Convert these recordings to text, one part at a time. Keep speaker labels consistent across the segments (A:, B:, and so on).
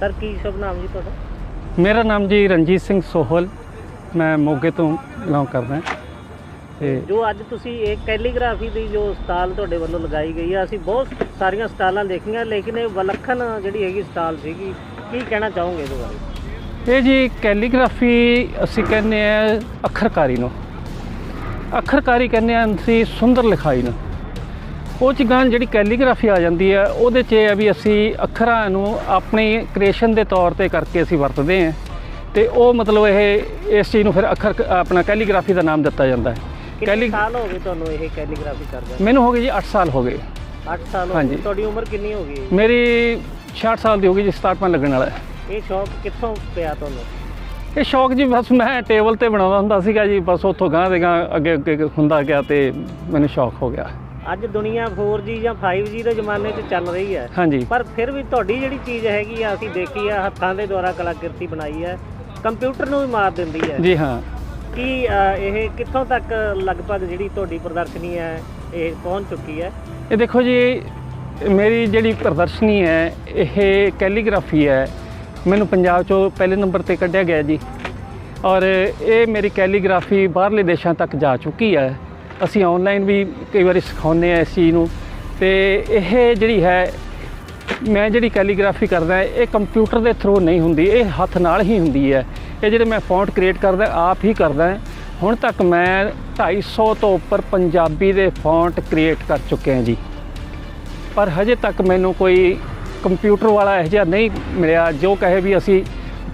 A: Sir ਕੀ ਸ਼ੁਭ ਨਾਮ ਜੀ ਤੁਹਾਡਾ?
B: ਮੇਰਾ ਨਾਮ ਜੀ ਰਣਜੀਤ ਸਿੰਘ ਸੋਹਲ। ਮੈਂ ਮੋਗੇ ਤੋਂ ਬਿਲੋਂਗ ਕਰਦਾ। ਤੇ
A: ਜੋ ਅੱਜ ਤੁਸੀਂ ਇਹ ਕੈਲੀਗ੍ਰਾਫੀ ਦੀ ਜੋ ਸਟਾਲ ਤੁਹਾਡੇ ਵੱਲੋਂ ਲਗਾਈ ਗਈ ਹੈ ਅਸੀਂ ਬਹੁਤ ਸਾਰੀਆਂ ਸਟਾਲਾਂ ਦੇਖੀਆਂ ਲੇਕਿਨ ਇਹ ਵਿਲੱਖਣ ਜਿਹੜੀ ਹੈਗੀ ਸਟਾਲ ਸੀਗੀ ਕੀ ਕਹਿਣਾ ਚਾਹੋਗੇ ਇਹਦੇ ਬਾਰੇ?
B: ਇਹ ਜੀ ਕੈਲੀਗ੍ਰਾਫੀ ਅਸੀਂ ਕਹਿੰਦੇ ਆ ਅੱਖਰਕਾਰੀ ਨੂੰ। ਅੱਖਰਕਾਰੀ ਕਹਿੰਦੇ ਆ ਅਸੀਂ ਸੁੰਦਰ ਲਿਖਾਈ ਨੂੰ। ਉਹ ਚ ਗਾਂ ਜਿਹੜੀ ਕੈਲੀਗ੍ਰਾਫੀ ਆ ਜਾਂਦੀ ਹੈ ਉਹਦੇ 'ਚ ਇਹ ਹੈ ਵੀ ਅਸੀਂ ਅੱਖਰਾਂ ਨੂੰ ਆਪਣੀ ਕ੍ਰੀਏਸ਼ਨ ਦੇ ਤੌਰ ਤੇ ਕਰਕੇ ਅਸੀਂ ਵਰਤਦੇ ਹਾਂ। ਤੇ ਉਹ ਮਤਲਬ ਇਹ ਇਸ ਚੀਜ਼ ਨੂੰ ਫਿਰ ਅੱਖਰ ਆਪਣਾ ਕੈਲੀਗ੍ਰਾਫੀ ਦਾ ਨਾਮ ਦਿੱਤਾ ਜਾਂਦਾ ਹੈ।
A: ਕਿੰਨੇ ਸਾਲ ਹੋ ਗਏ ਤੁਹਾਨੂੰ ਇਹ ਕੈਲੀਗ੍ਰਾਫੀ ਕਰਦੇ
B: ਮੈਨੂੰ ਹੋ ਗਏ ਜੀ 8 ਸਾਲ ਹੋ ਗਏ।
A: 8 ਸਾਲ ਹੋ। ਗਏ। ਤੁਹਾਡੀ ਉਮਰ ਕਿੰਨੀ ਹੋ ਗਈ?
B: ਮੇਰੀ 66 ਸਾਲ ਦੀ ਹੋ ਗਈ ਜੀ 67 ਲੱਗਣ ਵਾਲਾ ਹੈ।
A: ਇਹ ਸ਼ੌਕ ਕਿੱਥੋਂ ਪਿਆ ਤੁਹਾਨੂੰ?
B: ਇਹ ਸ਼ੌਕ ਜੀ ਬਸ ਮੈਂ ਟੇਬਲ ਤੇ ਬਣਾਉਂਦਾ ਹੁੰਦਾ ਸੀਗਾ ਜੀ ਬਸ ਉੱਥੋਂ ਗਾਂ ਦੇ ਗਾਂ ਅੱਗੇ ਅੱਗੇ ਹੁੰਦਾ ਗਿਆ ਤੇ ਮੈਨੂੰ ਸ਼ੌਕ ਹੋ ਗਿਆ।
A: ਅੱਜ ਦੁਨੀਆ 4G ਜਾਂ 5G ਦੇ ਜ਼ਮਾਨੇ 'ਚ ਚੱਲ ਰਹੀ ਹੈ।
B: ਹਾਂਜੀ।
A: ਪਰ ਫਿਰ ਵੀ ਤੁਹਾਡੀ ਜਿਹੜੀ ਚੀਜ਼ ਹੈਗੀ ਆ ਅਸੀਂ ਦੇਖੀ ਆ ਹੱਥਾਂ ਦੇ ਦੁਆਰਾ ਕਲਾਕ੍ਰਿਤੀ ਬਣਾਈ ਹੈ ਕੰਪਿਊਟਰ ਨੂੰ ਵੀ ਮਾਰ ਦਿੰਦੀ ਹੈ।
B: ਜੀ ਹਾਂ।
A: ਕੀ ਇਹ ਕਿੱਥੋਂ ਤੱਕ ਲਗਭਗ ਜਿਹੜੀ ਤੁਹਾਡੀ ਪ੍ਰਦਰਸ਼ਨੀ ਹੈ ਇਹ ਪਹੁੰਚ ਚੁੱਕੀ ਹੈ?
B: ਇਹ ਦੇਖੋ ਜੀ ਮੇਰੀ ਜਿਹੜੀ ਪ੍ਰਦਰਸ਼ਨੀ ਹੈ ਇਹ ਕੈਲੀਗ੍ਰਾਫੀ ਹੈ। ਮੈਨੂੰ ਪੰਜਾਬ ਚੋਂ ਪਹਿਲੇ ਨੰਬਰ ਤੇ ਕੱਢਿਆ ਗਿਆ ਜੀ। ਔਰ ਇਹ ਮੇਰੀ ਕੈਲੀਗ੍ਰਾਫੀ ਬਾਹਰਲੇ ਦੇਸ਼ਾਂ ਤੱਕ ਜਾ ਚੁੱਕੀ ਹੈ। ਅਸੀਂ ਆਨਲਾਈਨ ਵੀ ਕਈ ਵਾਰੀ ਸਿਖਾਉਂਦੇ ਆ ਇਸ ਚੀਜ਼ ਨੂੰ। ਤੇ ਇਹ ਜਿਹੜੀ ਹੈ, ਮੈਂ ਜਿਹੜੀ ਕੈਲੀਗ੍ਰਾਫੀ ਕਰਦਾ, ਇਹ ਕੰਪਿਊਟਰ ਦੇ ਥਰੂ ਨਹੀਂ ਹੁੰਦੀ, ਇਹ ਹੱਥ ਨਾਲ ਹੀ ਹੁੰਦੀ ਹੈ। ਇਹ ਜਿਹੜੇ ਮੈਂ ਫੌਂਟ ਕ੍ਰੀਏਟ ਕਰਦਾ, ਆਪ ਹੀ ਕਰਦਾ ਹੁਣ ਤੱਕ ਮੈਂ 250 ਤੋਂ ਉੱਪਰ ਪੰਜਾਬੀ ਦੇ ਫੌਂਟ ਕ੍ਰੀਏਟ ਕਰ ਚੁੱਕਿਆ ਜੀ। ਪਰ ਹਜੇ ਤੱਕ ਮੈਨੂੰ ਕੋਈ ਕੰਪਿਊਟਰ ਵਾਲਾ ਇਹੋ ਜਿਹਾ ਨਹੀਂ ਮਿਲਿਆ, ਜੋ ਕਹੇ ਵੀ ਅਸੀਂ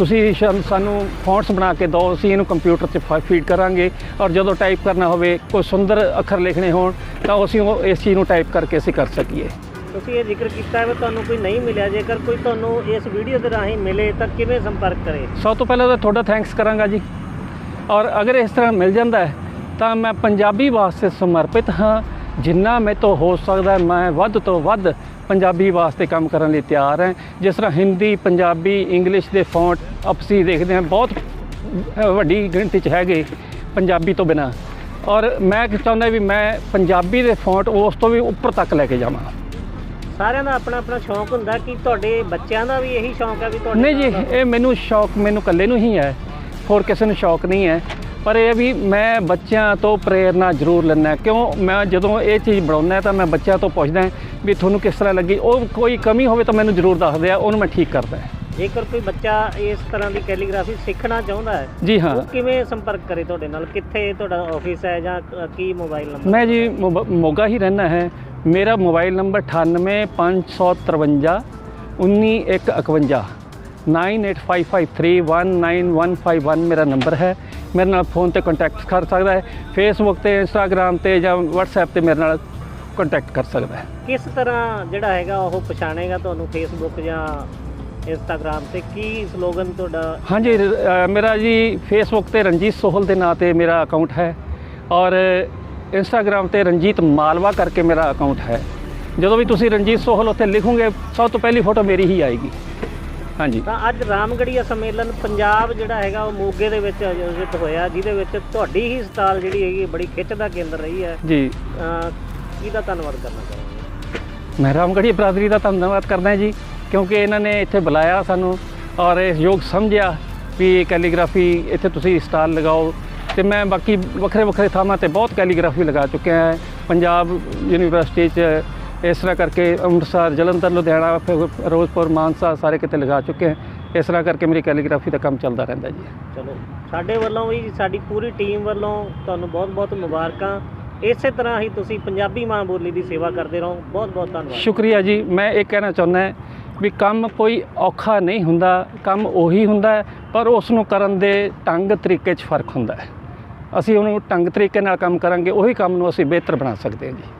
B: ਤੁਸੀਂ ਸਾਨੂੰ ਫੌਂਟਸ ਬਣਾ ਕੇ ਦਿਓ ਅਸੀਂ ਇਹਨੂੰ ਕੰਪਿਊਟਰ 'ਚ ਫੀਡ ਕਰਾਂਗੇ ਔਰ ਜਦੋਂ ਟਾਈਪ ਕਰਨਾ ਹੋਵੇ ਕੋਈ ਸੁੰਦਰ ਅੱਖਰ ਲਿਖਣੇ ਹੋਣ ਤਾਂ ਅਸੀਂ ਉਹ ਇਸ ਚੀਜ਼ ਨੂੰ ਟਾਈਪ ਕਰਕੇ ਅਸੀਂ ਕਰ ਸਕੀਏ।
A: ਤੁਸੀਂ ਇਹ ਜ਼ਿਕਰ ਕੀਤਾ ਹੈ ਤੁਹਾਨੂੰ ਕੋਈ ਨਹੀਂ ਮਿਲਿਆ ਜੇਕਰ ਕੋਈ ਤੁਹਾਨੂੰ ਇਸ ਵੀਡੀਓ ਦੇ ਰਾਹੀਂ ਮਿਲੇ ਤਾਂ ਕਿਵੇਂ ਸੰਪਰਕ ਕਰੇ?
B: ਸਭ ਤੋਂ ਪਹਿਲਾਂ ਤਾਂ ਤੁਹਾਡਾ ਥੈਂਕਸ ਕਰਾਂਗਾ ਜੀ। ਔਰ ਅਗਰ ਇਸ ਤਰ੍ਹਾਂ ਮਿਲ ਜਾਂਦਾ ਹੈ ਤਾਂ ਮੈਂ ਪੰਜਾਬੀ ਵਾਸਤੇ ਸਮਰਪਿਤ ਹਾਂ। ਜਿੰਨਾ ਮੇਰੇ ਤੋਂ ਹੋ ਸਕਦਾ ਮੈਂ ਵੱਧ ਤੋਂ ਵੱਧ ਪੰਜਾਬੀ ਵਾਸਤੇ ਕੰਮ ਕਰਨ ਲਈ ਤਿਆਰ ਹਾਂ। ਜਿਸ ਤਰ੍ਹਾਂ ਹਿੰਦੀ ਪੰਜਾਬੀ ਇੰਗਲਿਸ਼ ਦੇ ਫੌਂਟ ਆਪਸੀ ਦੇਖਦੇ ਹਾਂ ਬਹੁਤ ਵੱਡੀ ਗਿਣਤੀ 'ਚ ਹੈਗੇ ਪੰਜਾਬੀ ਤੋਂ ਬਿਨਾ। ਔਰ ਮੈਂ ਚਾਹੁੰਦਾ ਵੀ ਮੈਂ ਪੰਜਾਬੀ ਦੇ ਫੌਂਟ ਉਸ ਤੋਂ ਵੀ ਉੱਪਰ ਤੱਕ ਲੈ ਕੇ ਜਾਵਾਂ।
A: ਸਾਰਿਆਂ ਦਾ ਆਪਣਾ ਆਪਣਾ ਸ਼ੌਂਕ ਹੁੰਦਾ ਕਿ ਤੁਹਾਡੇ ਬੱਚਿਆਂ ਦਾ ਵੀ ਇਹੀ ਸ਼ੌਂਕ ਹੈ ਵੀ ਤੁਹਾਡੇ
B: ਨਹੀਂ ਜੀ ਇਹ ਮੈਨੂੰ ਸ਼ੌਕ ਮੈਨੂੰ ਇਕੱਲੇ ਨੂੰ ਹੀ ਹੈ। ਹੋਰ ਕਿਸੇ ਨੂੰ ਸ਼ੌਕ ਨਹੀਂ ਹੈ। ਪਰ ਇਹ ਵੀ ਮੈਂ ਬੱਚਿਆਂ ਤੋਂ ਪ੍ਰੇਰਨਾ ਜ਼ਰੂਰ ਲੈਣਾ ਕਿਉਂ ਮੈਂ ਜਦੋਂ ਇਹ ਚੀਜ਼ ਬਣਾਉਂਦਾ ਤਾਂ ਮੈਂ ਬੱਚਿਆਂ ਤੋਂ ਪੁੱਛਦਾ ਵੀ ਤੁਹਾਨੂੰ ਕਿਸ ਤਰ੍ਹਾਂ ਲੱਗੀ ਉਹ ਕੋਈ ਕਮੀ ਹੋਵੇ ਤਾਂ ਮੈਨੂੰ ਜ਼ਰੂਰ ਦੱਸਦੇ ਆ ਉਹਨੂੰ ਮੈਂ ਠੀਕ ਕਰਦਾ।
A: ਜੇਕਰ ਕੋਈ ਬੱਚਾ ਇਸ ਤਰ੍ਹਾਂ ਦੀ ਕੈਲੀਗ੍ਰਾਫੀ ਸਿੱਖਣਾ ਚਾਹੁੰਦਾ ਹੈ
B: ਜੀ ਹਾਂ।
A: ਉਹ ਕਿਵੇਂ ਸੰਪਰਕ ਕਰੇ ਤੁਹਾਡੇ ਨਾਲ? ਕਿੱਥੇ ਤੁਹਾਡਾ ਆਫਿਸ ਹੈ ਜਾਂ ਕੀ ਮੋਬਾਈਲ ਨੰਬਰ
B: ਮੈਂ ਜੀ ਮੋਗਾ ਹੀ ਰਹਿਣਾ ਹੈ। ਮੇਰਾ ਮੋਬਾਈਲ ਨੰਬਰ 9855 19151 9855319151 ਮੇਰਾ ਨੰਬਰ ਹੈ। ਮੇਰੇ ਨਾਲ ਫੋਨ ਤੇ ਕੰਟੈਕਟ ਕਰ ਸਕਦਾ ਹੈ ਫੇਸਬੁੱਕ ਤੇ ਇੰਸਟਾਗ੍ਰam ਤੇ ਜਾਂ WhatsApp ਤੇ ਮੇਰੇ ਨਾਲ ਕੰਟੈਕਟ ਕਰ ਸਕਦਾ ਹੈ।
A: ਕਿਸ ਤਰ੍ਹਾਂ ਜਿਹੜਾ ਹੈਗਾ ਉਹ ਪਛਾਣੇਗਾ ਤੁਹਾਨੂੰ ਫੇਸਬੁੱਕ ਜਾਂ ਇੰਸਟਾਗ੍ਰam ਤੇ? ਕੀ ਸਲੋਗਨ ਤੁਹਾਡਾ?
B: ਹਾਂਜੀ ਮੇਰਾ ਜੀ ਫੇਸਬੁੱਕ ਤੇ ਰਣਜੀਤ ਸੋਹਲ ਦੇ ਨਾਂ ਤੇ ਮੇਰਾ ਅਕਾਊਂਟ ਹੈ ਔਰ ਇੰਸਟਾਗ੍ਰam ਤੇ ਰਣਜੀਤ ਮਾਲਵਾ ਕਰਕੇ ਮੇਰਾ ਅਕਾਊਂਟ ਹੈ। ਜਦੋਂ ਵੀ ਤੁਸੀਂ ਰਣਜੀਤ ਸੋਹਲ ਉੱਤੇ ਲਿਖੋਗੇ ਸਭ ਤੋਂ ਪਹਿਲੀ ਫੋਟੋ ਮੇਰੀ ਹੀ ਆਏਗੀ। ਹਾਂਜੀ।
A: ਤਾਂ ਅੱਜ ਰਾਮਗੜੀਆ ਸੰਮੇਲਨ ਪੰਜਾਬ ਜਿਹੜਾ ਹੈਗਾ ਉਹ ਮੋਗੇ ਦੇ ਵਿੱਚ ਆਯੋਜਿਤ ਹੋਇਆ ਜਿਹਦੇ ਵਿੱਚ ਤੁਹਾਡੀ ਹੀ ਸਟਾਲ ਜਿਹੜੀ ਹੈਗੀ ਬੜੀ ਖਿੱਚ ਦਾ ਕੇਂਦਰ ਰਹੀ ਹੈ।
B: ਜੀ।
A: ਕਿਹਦਾ ਧੰਨਵਾਦ ਕਰਨਾ ਚਾਹੁੰਦੇ
B: ਮੈਂ ਰਾਮਗੜ੍ਹੀ ਬਰਾਦਰੀ ਦਾ ਧੰਨਵਾਦ ਕਰਦਾ ਜੀ ਕਿਉਂਕਿ ਇਹਨਾਂ ਨੇ ਇੱਥੇ ਬੁਲਾਇਆ ਸਾਨੂੰ ਔਰ ਇਸ ਯੋਗ ਸਮਝਿਆ ਵੀ ਕੈਲੀਗ੍ਰਾਫੀ ਇੱਥੇ ਤੁਸੀਂ ਸਟਾਲ ਲਗਾਓ। ਤੇ ਮੈਂ ਬਾਕੀ ਵੱਖਰੇ ਵੱਖਰੇ ਥਾਵਾਂ ਤੇ ਬਹੁਤ ਕੈਲੀਗ੍ਰਾਫੀ ਲਗਾ ਚੁੱਕਿਆ ਹਾਂ। ਪੰਜਾਬ ਯੂਨੀਵਰਸਿਟੀ 'ਚ ਇਸ ਤਰ੍ਹਾਂ ਕਰਕੇ ਅੰਮ੍ਰਿਤਸਰ ਜਲੰਧਰ ਲੁਧਿਆਣਾ ਫਿਰ ਫਿਰੋਜ਼ਪੁਰ ਮਾਨਸਾ ਸਾਰੇ ਕਿਤੇ ਲਗਾ ਚੁੱਕੇ ਹਾਂ। ਇਸ ਤਰ੍ਹਾਂ ਕਰਕੇ ਮੇਰੀ ਕੈਲੀਗ੍ਰਾਫੀ ਦਾ ਕੰਮ ਚੱਲਦਾ ਰਹਿੰਦਾ ਜੀ।
A: ਚਲੋ ਸਾਡੇ ਵੱਲੋਂ ਵੀ ਸਾਡੀ ਪੂਰੀ ਟੀਮ ਵੱਲੋਂ ਤੁਹਾਨੂੰ ਬਹੁਤ-ਬਹੁਤ ਮੁਬਾਰਕਾਂ। ਇਸੇ ਤਰ੍ਹਾਂ ਹੀ ਤੁਸੀਂ ਪੰਜਾਬੀ ਮਾਂ ਬੋਲੀ ਦੀ ਸੇਵਾ ਕਰਦੇ ਰਹੋ। ਬਹੁਤ-ਬਹੁਤ ਧੰਨਵਾਦ।
B: ਸ਼ੁਕਰੀਆ ਜੀ। ਮੈਂ ਇਹ ਕਹਿਣਾ ਚਾਹੁੰਦਾ ਵੀ ਕੰਮ ਕੋਈ ਔਖਾ ਨਹੀਂ ਹੁੰਦਾ ਕੰਮ ਉਹੀ ਹੁੰਦਾ ਪਰ ਉਸ ਨੂੰ ਕਰਨ ਦੇ ਢੰਗ ਤਰੀਕੇ 'ਚ ਫ਼ਰਕ ਹੁੰਦਾ ਹੈ। ਅਸੀਂ ਉਹਨੂੰ ਢੰਗ ਤਰੀਕੇ ਨਾਲ ਕੰਮ ਕਰਾਂਗੇ ਉਹੀ ਕੰਮ ਨੂੰ ਅਸੀਂ ਬਿਹਤਰ ਬਣਾ ਸਕਦੇ ਹਾਂ ਜੀ।